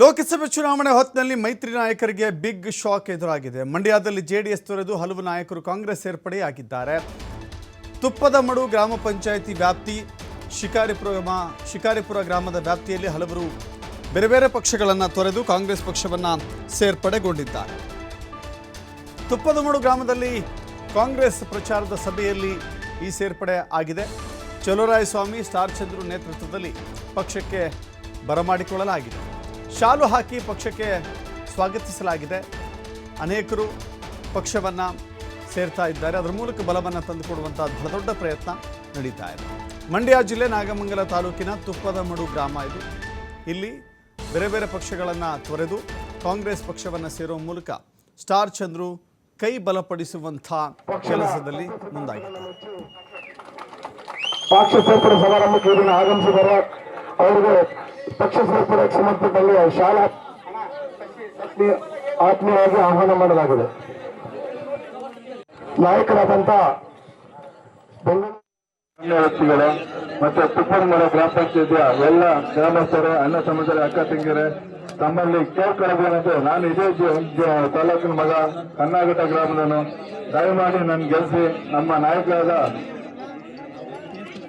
ಲೋಕಸಭೆ ಚುನಾವಣೆ ಹೊತ್ತಿನಲ್ಲಿ ಮೈತ್ರಿ ನಾಯಕರಿಗೆ ಬಿಗ್ ಶಾಕ್ ಎದುರಾಗಿದೆ. ಮಂಡ್ಯದಲ್ಲಿ ಜೆಡಿಎಸ್ ತೊರೆದು ಹಲವು ನಾಯಕರು ಕಾಂಗ್ರೆಸ್ ಸೇರ್ಪಡೆಯಾಗಿದ್ದಾರೆ. ತುಪ್ಪದ ಮಡು ಗ್ರಾಮ ಪಂಚಾಯಿತಿ ವ್ಯಾಪ್ತಿ, ಶಿಕಾರಿಪುರ ಶಿಕಾರಿಪುರ ಗ್ರಾಮದ ವ್ಯಾಪ್ತಿಯಲ್ಲಿ ಹಲವರು ಬೇರೆ ಬೇರೆ ಪಕ್ಷಗಳನ್ನು ತೊರೆದು ಕಾಂಗ್ರೆಸ್ ಪಕ್ಷವನ್ನು ಸೇರ್ಪಡೆಗೊಂಡಿದ್ದಾರೆ. ತುಪ್ಪದಮಡು ಗ್ರಾಮದಲ್ಲಿ ಕಾಂಗ್ರೆಸ್ ಪ್ರಚಾರದ ಸಭೆಯಲ್ಲಿ ಈ ಸೇರ್ಪಡೆ ಆಗಿದೆ. ಚಲೋರಾಯಸ್ವಾಮಿ ಸ್ಟಾರ್ ಚಂದ್ರು ನೇತೃತ್ವದಲ್ಲಿ ಪಕ್ಷಕ್ಕೆ ಬರಮಾಡಿಕೊಳ್ಳಲಾಗಿದೆ. ಶಾಲು ಹಾಕಿ ಪಕ್ಷಕ್ಕೆ ಸ್ವಾಗತಿಸಲಾಗಿದೆ. ಅನೇಕರು ಪಕ್ಷವನ್ನು ಸೇರ್ತಾ ಇದ್ದಾರೆ. ಅದರ ಮೂಲಕ ಬಲವನ್ನು ತಂದುಕೊಡುವಂಥ ಬಹಳ ದೊಡ್ಡ ಪ್ರಯತ್ನ ನಡೀತಾ ಇದೆ. ಮಂಡ್ಯ ಜಿಲ್ಲೆ ನಾಗಮಂಗಲ ತಾಲೂಕಿನ ತುಪ್ಪದಮಡು ಗ್ರಾಮ ಇದು. ಇಲ್ಲಿ ಬೇರೆ ಬೇರೆ ಪಕ್ಷಗಳನ್ನು ತೊರೆದು ಕಾಂಗ್ರೆಸ್ ಪಕ್ಷವನ್ನು ಸೇರುವ ಮೂಲಕ ಸ್ಟಾರ್ ಚಂದ್ರು ಕೈ ಬಲಪಡಿಸುವಂಥ ಕೆಲಸದಲ್ಲಿ ಮುಂದಾಗಿದ್ದಾರೆ. ಪಕ್ಷ ಸೇರ್ಪಡೆ ಸಮಾರಂಭಕ್ಕೆ ಆಗಮಿಸಿದ್ದಾರೆ ಅವರಿಗೆ ಪಕ್ಷ ಸೇರ್ಪಡೆ ಸಂಬಂಧದಲ್ಲಿ ಶಾಲಾ ಆತ್ಮೀಯ- ಆತ್ಮೀಯವಾಗಿ ಆಹ್ವಾನ ಮಾಡಲಾಗಿದೆ. ನಾಯಕರಾದಂತ ವ್ಯಕ್ತಿಗಳು ಮತ್ತೆ ತುಪ್ಪನಮರ ಗ್ರಾಮ ಪಂಚಾಯತಿಯ ಎಲ್ಲ ಗ್ರಾಮಸ್ಥರು, ಅಣ್ಣ ಸಮಾಜರ ಅಕ್ಕ ತಂಗಿಯರೇ, ತಮ್ಮಲ್ಲಿ ಕೇಳ್ಕೊಳ್ಳೋದೇನಂದ್ರೆ ನಾನು ಇದೇ ತಾಲೂಕಿನ ಮಗ ಕನ್ನಾಘಟ್ಟ ಗ್ರಾಮದನು ದಯಮಾಡಿ ನನ್ನ ಗೆಲ್ಸಿ ನಮ್ಮ ನಾಯಕರಾದ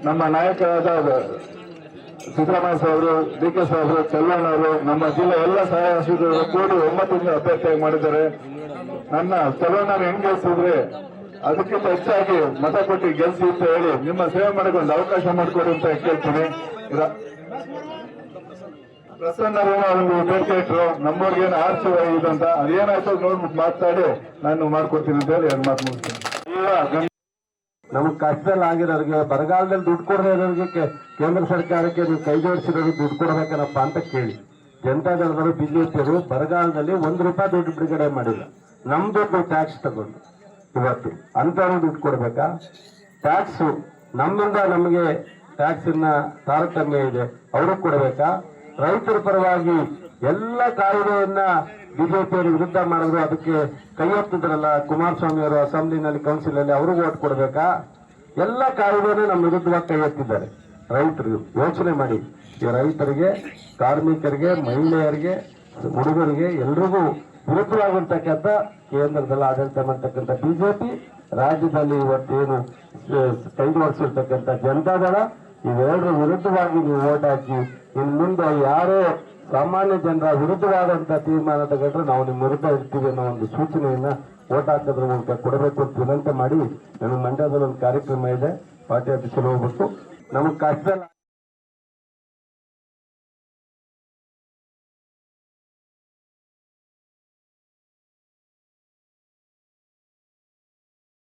ನಮ್ಮ ನಾಯಕರಾದ ಸಿದ್ದರಾಮಯ್ಯ ಸಾಹೇಬರು ಡಿ ಕೆ ಸಾಹೇಬರು ಚೆಲ್ಲಣ್ಣವರು ನಮ್ಮ ಜಿಲ್ಲೆ ಎಲ್ಲ ಸಹಾಯ ಹಸಿರು ಕೂಡಿ ಒಂಬತ್ತರಿಂದ ಅಭ್ಯರ್ಥಿಯಾಗಿ ಮಾಡಿದ್ದಾರೆ. ನನ್ನ ಚೆಲ್ಲಣ್ಣವ್ರು ಹೆಂಗ್ ಗೆಲ್ಸಿದ್ರೆ ಅದಕ್ಕಿಂತ ಹೆಚ್ಚಾಗಿ ಮತ ಕೊಟ್ಟು ಗೆಲ್ಸಿ ಅಂತ ಹೇಳಿ ನಿಮ್ಮ ಸೇವೆ ಮಾಡಕ್ಕೆ ಒಂದು ಅವಕಾಶ ಮಾಡಿಕೊಡಿ ಅಂತ ಕೇಳ್ತೀನಿ. ಪ್ರಸನ್ನ ಒಂದು ಬೇಡಿಕೆ ಇಟ್ರು ನಮ್ಮವ್ರಿಗೇನು ಆರ್ಸಿ ಇದು ಅಂತ, ಅದೇನಾಯ್ತು ನೋಡ್ಬಿಟ್ಟು ಮಾತಾಡಿ, ನಾನು ಮಾಡ್ಕೊಡ್ತೀನಿ ಅಂತ ಹೇಳಿ ಎರಡು ಮಾತು ಮುಗಿಸ್ತೀನಿ. ನಮಗೆ ಕಷ್ಟದಲ್ಲಿ ಆಗಿರೋರಿಗೆ, ಬರಗಾಲದಲ್ಲಿ ದುಡ್ಡು ಕೊಡದೇ ಇರೋರಿಗೆ ಕೇಂದ್ರ ಸರ್ಕಾರಕ್ಕೆ ನೀವು ಕೈ ಜೋಡಿಸಿರೋರು ದುಡ್ಡು ಕೊಡ್ಬೇಕನಪ್ಪ ಅಂತ ಕೇಳಿ. ಜನತಾದಳದವರು ಬಿಜೆಪಿಯವರು ಬರಗಾಲದಲ್ಲಿ ಒಂದು ರೂಪಾಯಿ ದುಡ್ಡು ಬಿಡುಗಡೆ ಮಾಡಿಲ್ಲ. ನಮ್ಮ ದುಡ್ಡು ಟ್ಯಾಕ್ಸ್ ತಗೊಂಡು. ಇವತ್ತು ಅಂತವ್ರು ದುಡ್ಡು ಕೊಡಬೇಕಾ? ಟ್ಯಾಕ್ಸು ನಮ್ಮಿಂದ ನಮಗೆ ಟ್ಯಾಕ್ಸಿನ ತಾರತಮ್ಯ ಇದೆ. ಅವ್ರಿಗೆ ಕೊಡ್ಬೇಕಾ? ರೈತರ ಪರವಾಗಿ ಎಲ್ಲ ಕಾಯ್ದೆಯನ್ನ ಬಿಜೆಪಿಯವರು ವಿರುದ್ಧ ಮಾಡಿದ್ರು. ಅದಕ್ಕೆ ಕೈ ಎತ್ತಿದ್ರಲ್ಲ ಕುಮಾರಸ್ವಾಮಿ ಅವರು ಅಸೆಂಬ್ಲಿನಲ್ಲಿ ಕೌನ್ಸಿಲ್ ಅಲ್ಲಿ ಅವ್ರಿಗೆ ಓಟ್ ಕೊಡ್ಬೇಕಾ? ಎಲ್ಲ ಕಾಯ್ದೆನೇ ನಮ್ಮ ವಿರುದ್ಧವಾಗಿ ಕೈ ಎತ್ತಿದ್ದಾರೆ. ರೈತರು, ಯೋಚನೆ ಮಾಡಿ. ಈ ರೈತರಿಗೆ, ಕಾರ್ಮಿಕರಿಗೆ, ಮಹಿಳೆಯರಿಗೆ, ಹುಡುಗರಿಗೆ ಎಲ್ರಿಗೂ ವಿರುದ್ಧವಾಗಿರ್ತಕ್ಕಂಥ ಕೇಂದ್ರದಲ್ಲಿ ಆಡಳಿತ ಮಾಡ್ತಕ್ಕಂಥ ಬಿಜೆಪಿ, ರಾಜ್ಯದಲ್ಲಿ ಇವತ್ತೇನು ಕೈಗೊಳಿಸಿರ್ತಕ್ಕಂಥ ಜನತಾದಳ, ಇವೆರಡರ ವಿರುದ್ಧವಾಗಿ ನೀವು ಓಟ್ ಹಾಕಿ ಇನ್ ಮುಂದೆ ಯಾರೇ ಸಾಮಾನ್ಯ ಜನರ ವಿರುದ್ಧವಾದಂತ ತೀರ್ಮಾನ ತಗೊಂಡ್ರೆ ನಾವು ನಿಮ್ಮ ವಿರುದ್ಧ ಇರ್ತೀವಿ ಅನ್ನೋ ಒಂದು ಸೂಚನೆಯನ್ನ ಓಟ್ ಹಾಕೋದ್ರ ಮೂಲಕ ಕೊಡಬೇಕು ಅಂತ ವಿನಂತಿ ಮಾಡಿ ನಮ್ಮ ಮಂಡ್ಯದಲ್ಲಿ ಒಂದು ಕಾರ್ಯಕ್ರಮ ಇದೆ. ಪಾರ್ಟಿ ಆಫೀಸಲ್ಲಿ ಹೋಗ್ಬೇಕು. ನಮಗೆ ಕಷ್ಟ